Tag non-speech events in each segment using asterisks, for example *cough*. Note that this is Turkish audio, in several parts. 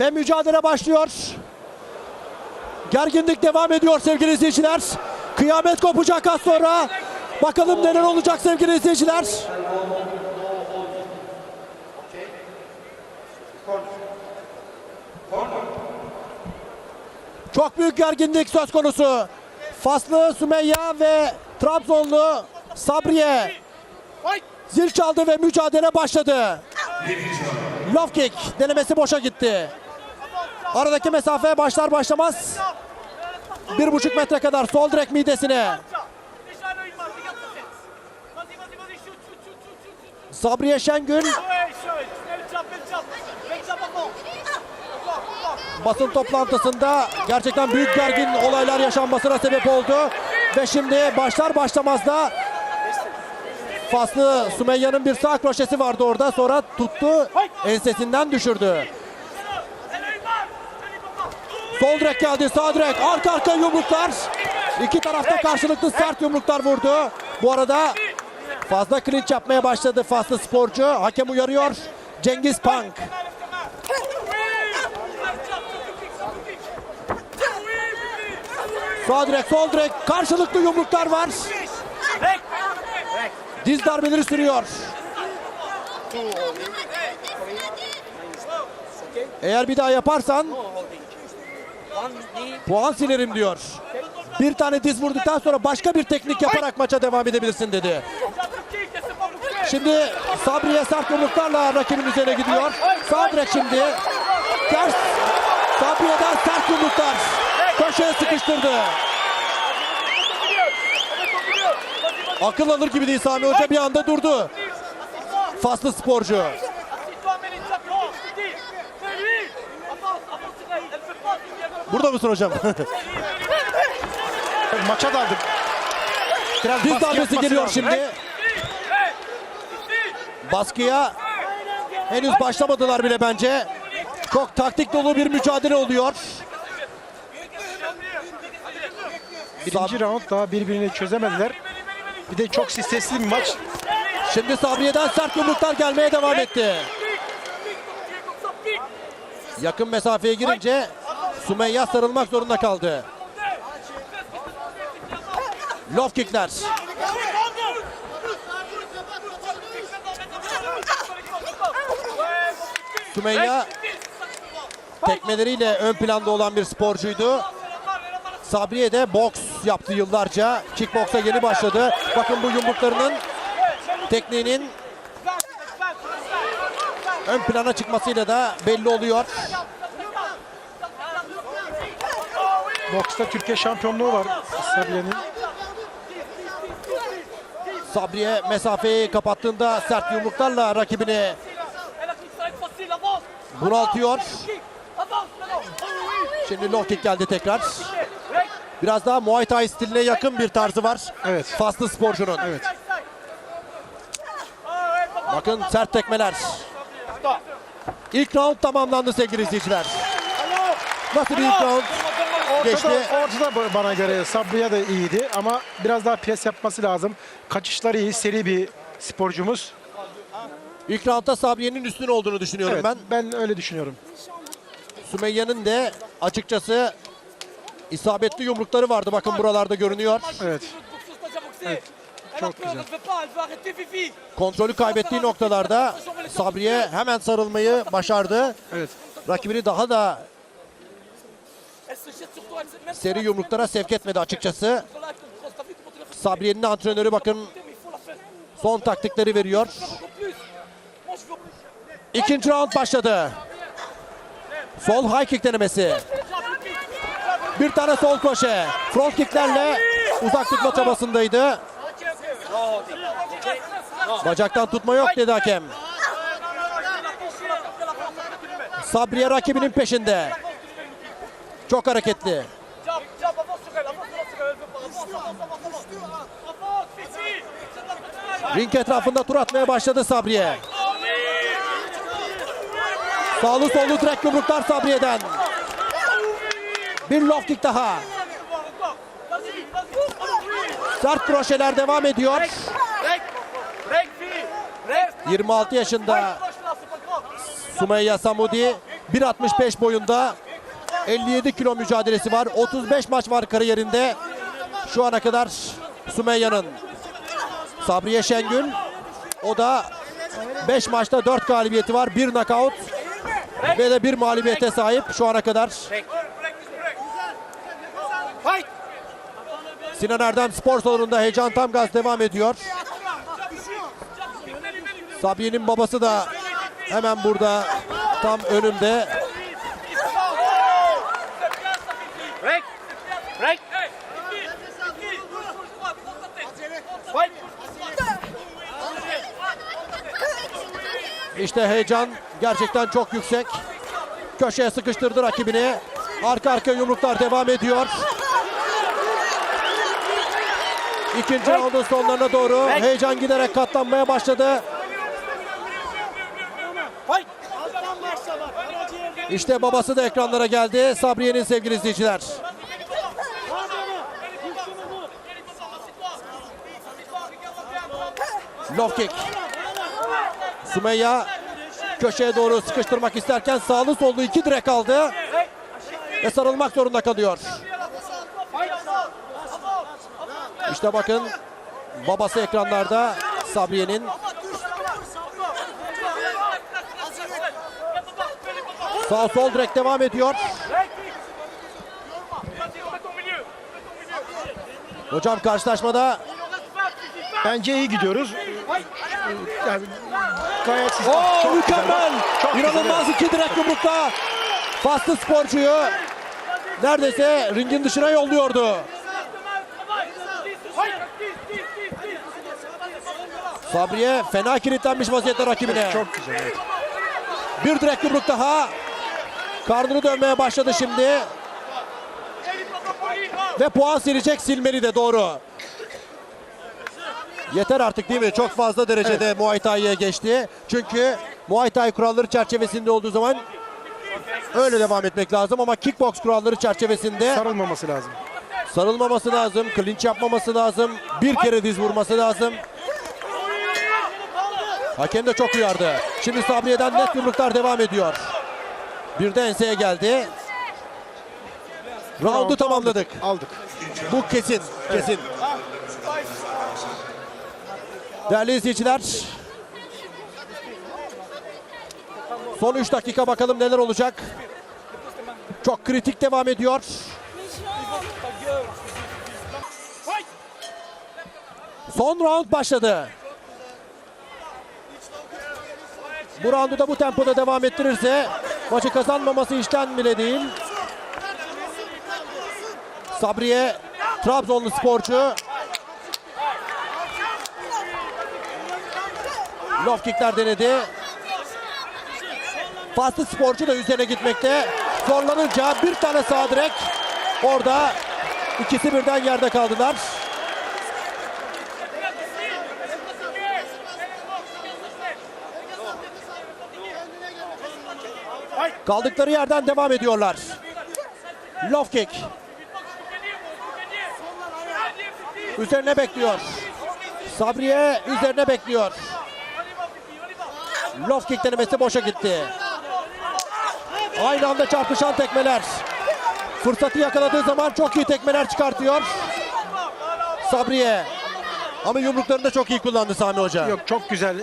Ve mücadele başlıyor. Gerginlik devam ediyor sevgili izleyiciler. Kıyamet kopacak az sonra. Bakalım neler olacak sevgili izleyiciler. Çok büyük gerginlik söz konusu. Faslı Sümeyya ve Trabzonlu Sabriye zil çaldı ve mücadele başladı. Love kick denemesi boşa gitti. Aradaki mesafe başlar başlamaz bir buçuk metre kadar sol direk midesine. Sabriye Şengün basın toplantısında gerçekten büyük gergin olaylar yaşanmasına sebep oldu. Ve şimdi başlar başlamaz da Faslı Sümeyye'nin bir sağ kroşesi vardı orada. Sonra tuttu ensesinden düşürdü. Sol direk geldi sağ direk arka arka yumruklar. İki tarafta karşılıklı sert yumruklar vurdu. Bu arada fazla clinch yapmaya başladı Faslı sporcu. Hakem uyarıyor. Cengiz Pank. Sağ direk sol direk karşılıklı yumruklar var. Diz darbeleri sürüyor. Eğer bir daha yaparsan puan silerim diyor. Bir tane diz vurduktan sonra başka bir teknik yaparak maça devam edebilirsin dedi. Şimdi Sabriye sert yumruklarla rakibin üzerine gidiyor. Direk şimdi. Ters. Sabriye'den sert yumruklar. Köşeye sıkıştırdı. Akıl alır gibi değil Sami Hoca bir anda durdu. Faslı sporcu. Burada mısın hocam? *laughs* Maça daldık. Biraz baskı darbesi geliyor lazım. şimdi. Baskıya henüz başlamadılar bile bence. Çok taktik dolu bir mücadele oluyor. Birinci round daha birbirini çözemediler. Bir de çok stresli bir maç. Şimdi Sabriye'den sert yumruklar gelmeye devam etti. Yakın mesafeye girince Sümeyya sarılmak zorunda kaldı. Low kickler. Sümeyya tekmeleriyle ön planda olan bir sporcuydu. Sabriye de boks yaptı yıllarca. Kickboksa yeni başladı. Bakın bu yumruklarının tekniğinin ön plana çıkmasıyla da belli oluyor. Boksta Türkiye şampiyonluğu var Sabiye'nin. Sabriye mesafeyi kapattığında sert yumruklarla rakibini bunaltıyor. Şimdi low kick geldi tekrar. Biraz daha Muay Thai stiline yakın bir tarzı var. Evet. Faslı sporcunun. Evet. Bakın sert tekmeler. İlk round tamamlandı sevgili izleyiciler. Nasıl bir ilk round? Geçti. Ortada, ortada bana göre Sabriye de iyiydi ama biraz daha pres yapması lazım. Kaçışları iyi, seri bir sporcumuz. İlk roundda Sabriye'nin üstün olduğunu düşünüyorum Evet, ben. ben öyle düşünüyorum. Sümeyye'nin de açıkçası isabetli yumrukları vardı. Bakın buralarda görünüyor. Evet. Evet. Çok güzel. Kontrolü kaybettiği noktalarda Sabriye hemen sarılmayı başardı. Evet. Rakibini daha da seri yumruklara sevk etmedi açıkçası. Sabriye'nin antrenörü bakın son taktikleri veriyor. İkinci round başladı. Sol high kick denemesi. Bir tane sol koşe. Front kicklerle uzak tutma çabasındaydı. Bacaktan tutma yok dedi hakem. Sabriye rakibinin peşinde. Çok hareketli. Ring etrafında tur atmaya başladı Sabriye. Sağlı sollu direkt yumruklar Sabriye'den. Bir low kick daha. Sert kroşeler devam ediyor. Rek, rek, Fifi. Rek. 26 yaşında. Sümeyye Samudi 1.65 boyunda 57 kilo mücadelesi var. 35 maç var kariyerinde. Şu ana kadar Sümeyya'nın Sabriye Şengül o da 5 maçta 4 galibiyeti var. 1 knockout ve de bir mağlubiyete sahip şu ana kadar. Sinan Erdem spor salonunda heyecan tam gaz devam ediyor. Sabriye'nin babası da hemen burada tam önümde. İşte heyecan gerçekten çok yüksek. Köşeye sıkıştırdı rakibini. Arka arka yumruklar devam ediyor. İkinci raundun sonlarına doğru heyecan giderek katlanmaya başladı. İşte babası da ekranlara geldi. Sabriye'nin sevgili izleyiciler. Low kick. Sümeyya köşeye doğru sıkıştırmak isterken sağlı sollu iki direk aldı. Ve sarılmak zorunda kalıyor. İşte bakın babası ekranlarda Sabriye'nin sağ sol direk devam ediyor. Hocam karşılaşmada Bence iyi gidiyoruz. Yani. Oo, çok mükemmel. Çok İnanılmaz iki direk yumrukla Faslı sporcuyu neredeyse ringin dışına yolluyordu. Sabriye fena kilitlenmiş vaziyette rakibine. Çok güzel. evet. Bir direk yumruk daha. Karnını dönmeye başladı şimdi. Ve puan silecek silmeli de doğru. Yeter artık değil mi? Çok fazla derecede Muay Thai'ye geçti. Çünkü Muay Thai kuralları çerçevesinde olduğu zaman öyle devam etmek lazım ama kickbox kuralları çerçevesinde Sarılmaması lazım. sarılmaması lazım, clinch yapmaması lazım, bir kere diz vurması lazım. Hakem de çok uyardı. Şimdi Sabriye'den net yumruklar devam ediyor. Bir de enseye geldi. Roundu tamamladık. Aldık. Bu kesin, kesin. Değerli izleyiciler. Son 3 dakika bakalım neler olacak. Çok kritik devam ediyor. Son round başladı. Bu roundu da bu tempoda devam ettirirse maçı kazanmaması işten bile değil. Sabriye Trabzonlu sporcu. Low kickler denedi. Faslı sporcu da üzerine gitmekte. Zorlanınca bir tane sağ direk. Orada ikisi birden yerde kaldılar. Kaldıkları yerden devam ediyorlar. Low kick. Üzerine bekliyor. Sabriye üzerine bekliyor. Low kick denemesi boşa gitti. Aynı anda çarpışan tekmeler. Fırsatı yakaladığı zaman çok iyi tekmeler çıkartıyor. Sabriye. Ama yumruklarını da çok iyi kullandı Sami Hoca. Yok çok güzel.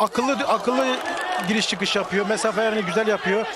Akıllı akıllı giriş çıkış yapıyor. Mesafelerini güzel yapıyor.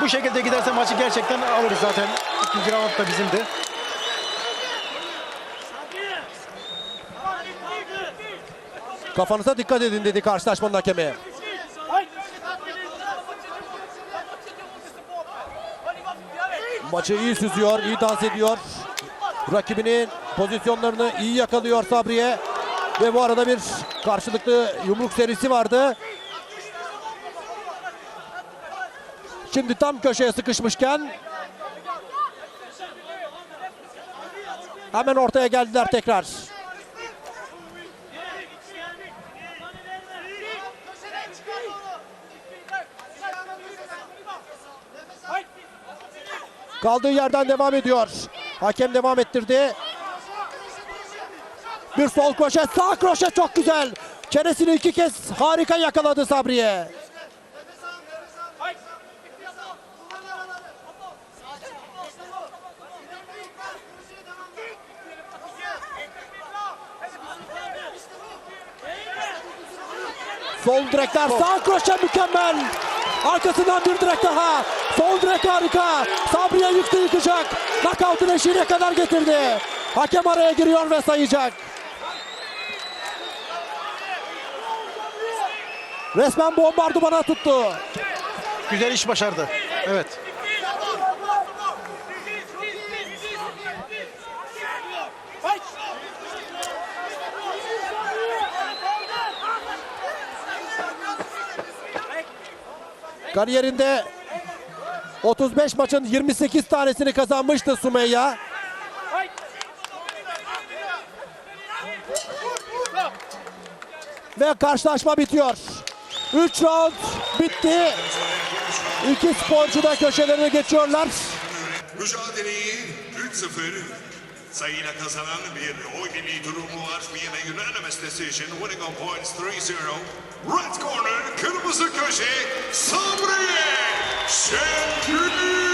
Bu şekilde giderse maçı gerçekten alırız zaten. İkinci round da bizimdi. Kafanıza dikkat edin dedi karşılaşmanın hakemi. Maçı iyi süzüyor, iyi dans ediyor. Rakibinin pozisyonlarını iyi yakalıyor Sabriye. Ve bu arada bir karşılıklı yumruk serisi vardı. Şimdi tam köşeye sıkışmışken hemen ortaya geldiler tekrar. Kaldığı yerden devam ediyor. Hakem devam ettirdi. Bir sol kroşe, sağ kroşe çok güzel. Çenesini iki kez harika yakaladı Sabriye. Sol direkler, sağ kroşe mükemmel. Arkasından bir direk daha. Sol direk harika. Sabriye yıktı yıkacak. Knockout'un eşiğine kadar getirdi. Hakem araya giriyor ve sayacak. Resmen bombardımana tuttu. Güzel iş başardı. Evet. Kariyerinde 35 maçın 28 tanesini kazanmıştı Sümeyya. Ve karşılaşma bitiyor. 3 round bitti. İki sporcu da köşelerine geçiyorlar. Mücadeleyi 3-0 sayıyla kazanan bir oy birliği durumu var. Yine unanimous decision winning on points 3-0. Red corner kırmızı köşe Sabriye Sandini!